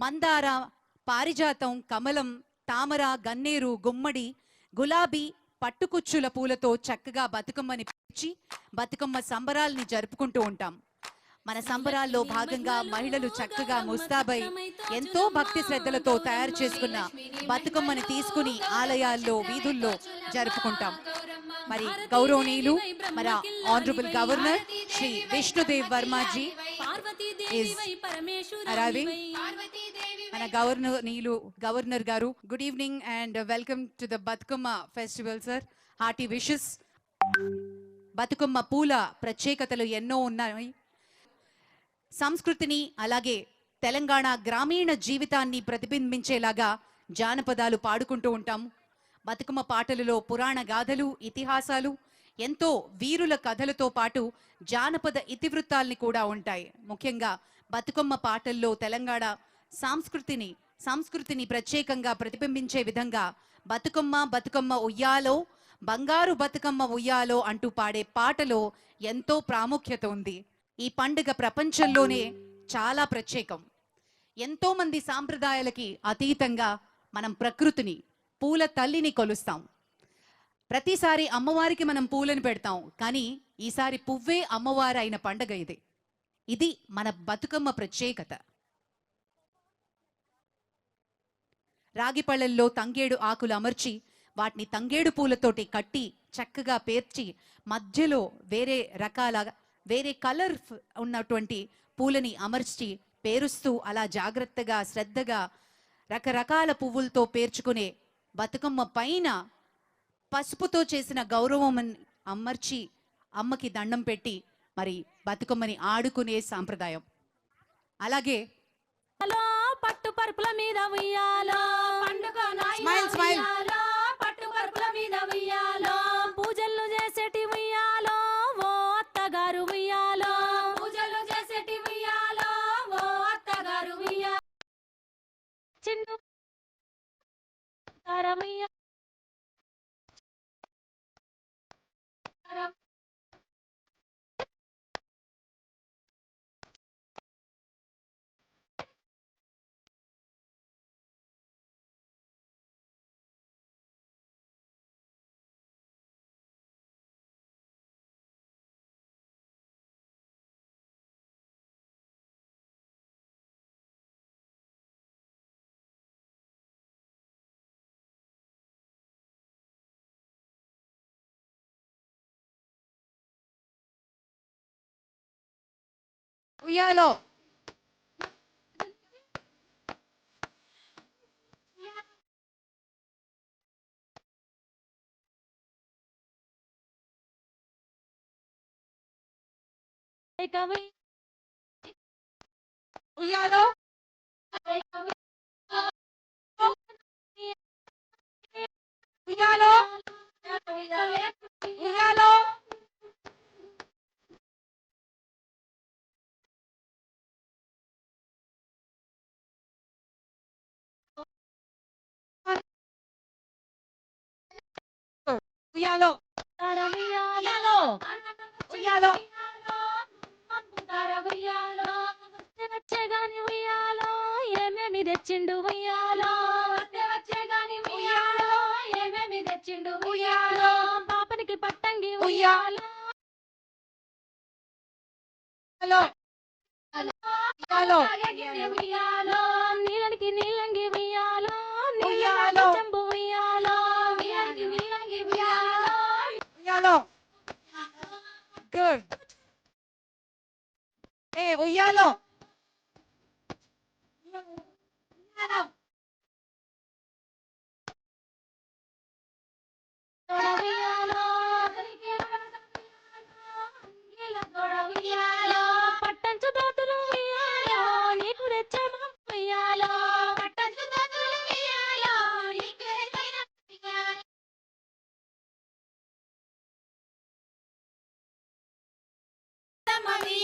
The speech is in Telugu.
మందార పారిజాతం కమలం తామర గన్నేరు గుమ్మడి గులాబీ పట్టుకుచ్చుల పూలతో చక్కగా బతుకమ్మని పిలిచి బతుకమ్మ సంబరాల్ని జరుపుకుంటూ ఉంటాం. మన సంబరాల్లో భాగంగా మహిళలు చక్కగా ముస్తాబై ఎంతో భక్తి శ్రద్ధలతో తయారు చేసుకున్న బతుకమ్మని తీసుకుని ఆలయాల్లో వీధుల్లో జరుపుకుంటాం. మరి గౌరవనీయులు మన honourable governor Shri Vishnudev Varma ji arriving. మన గవర్నర్ నీలు గవర్నర్ గారు good evening and welcome to the Bathukamma festival sir hearty wishes Bathukamma పూల ప్రత్యేకతలు ఎన్నో ఉన్నాయి. సంస్కృతిని అలాగే తెలంగాణ గ్రామీణ జీవితాన్ని ప్రతిబింబించేలాగా జానపదాలు పాడుకుంటూ ఉంటాం. బతుకమ్మ పాటలలో పురాణ గాథలు ఇతిహాసాలు ఎంతో వీరుల కథలతో పాటు జానపద ఇతివృత్తాల్ని కూడా ఉంటాయి. ముఖ్యంగా బతుకమ్మ పాటల్లో తెలంగాణ సంస్కృతిని సంస్కృతిని ప్రత్యేకంగా ప్రతిబింబించే విధంగా బతుకమ్మ బతుకమ్మ ఉయ్యాలో బంగారు బతుకమ్మ ఉయ్యాలో అంటూ పాడే పాటలో ఎంతో ప్రాముఖ్యత ఉంది. ఈ పండుగ ప్రపంచంలోనే చాలా ప్రత్యేకం. ఎంతో మంది సాంప్రదాయాలకి అతీతంగా మనం ప్రకృతిని పూల తల్లిని కొలుస్తాం. ప్రతిసారి అమ్మవారికి మనం పూలను పెడతాం కానీ ఈసారి పువ్వే అమ్మవారు అయిన పండగ ఇది. ఇది మన బతుకమ్మ ప్రత్యేకత. రాగి పళ్ళల్లో తంగేడు ఆకులు అమర్చి వాటిని తంగేడు పూలతోటి కట్టి చక్కగా పేర్చి మధ్యలో వేరే రకాల వేరే కలర్ ఉన్నటువంటి పూలని అమర్చి పేరుస్తూ అలా జాగ్రత్తగా శ్రద్ధగా రకరకాల పువ్వులతో పేర్చుకునే బతుకమ్మ పైన పసుపుతో చేసిన గౌరవం అమర్చి అమ్మకి దండం పెట్టి మరి బతుకమ్మని ఆడుకునే సాంప్రదాయం. అలాగే పట్టు పరుపుల మీద ఉయ్యాలో. పండుగ Smile, smile. పట్టు పరుపుల మీద ఉయ్యాలో. పూజలు చేసేటి ఉయ్యాలో. ఓ అత్తగారు ఉయ్యాలో. పూజలు చేసేటి ఉయ్యాలో. ఓ అత్తగారు ఉయ్యాలో. చిండు తారమయ్య. ఉయ్యాలో ఇక ఉయ్- ఉయ్యాలో ఉయ్యాలో. ఉయ్యాలో. ఉయ్యాలో. వచ్చే గాని ఉయ్యాలో. ఏమేమి తెచ్చిండు ఉయ్యాలో. ఏమేమి తెచ్చిండు ఉయ్యాలో. పాపనికి పట్టంగి ఉయ్యాలో. ఉయ్యాలో. ఉయ్యాలో. ఉయ్యాలో నీళ్ళకి నీళ్ళంగి ఉయ్యాలో ఉయ్యాలో. చెంబు ఉయ్యాలో నీళ్ళకి నీళ్ళంగి ఉయ్యాలో ఉయ్యాలో గుడ్ ఏ ఉయ్యాలో ఉయ్యాలో. Mami.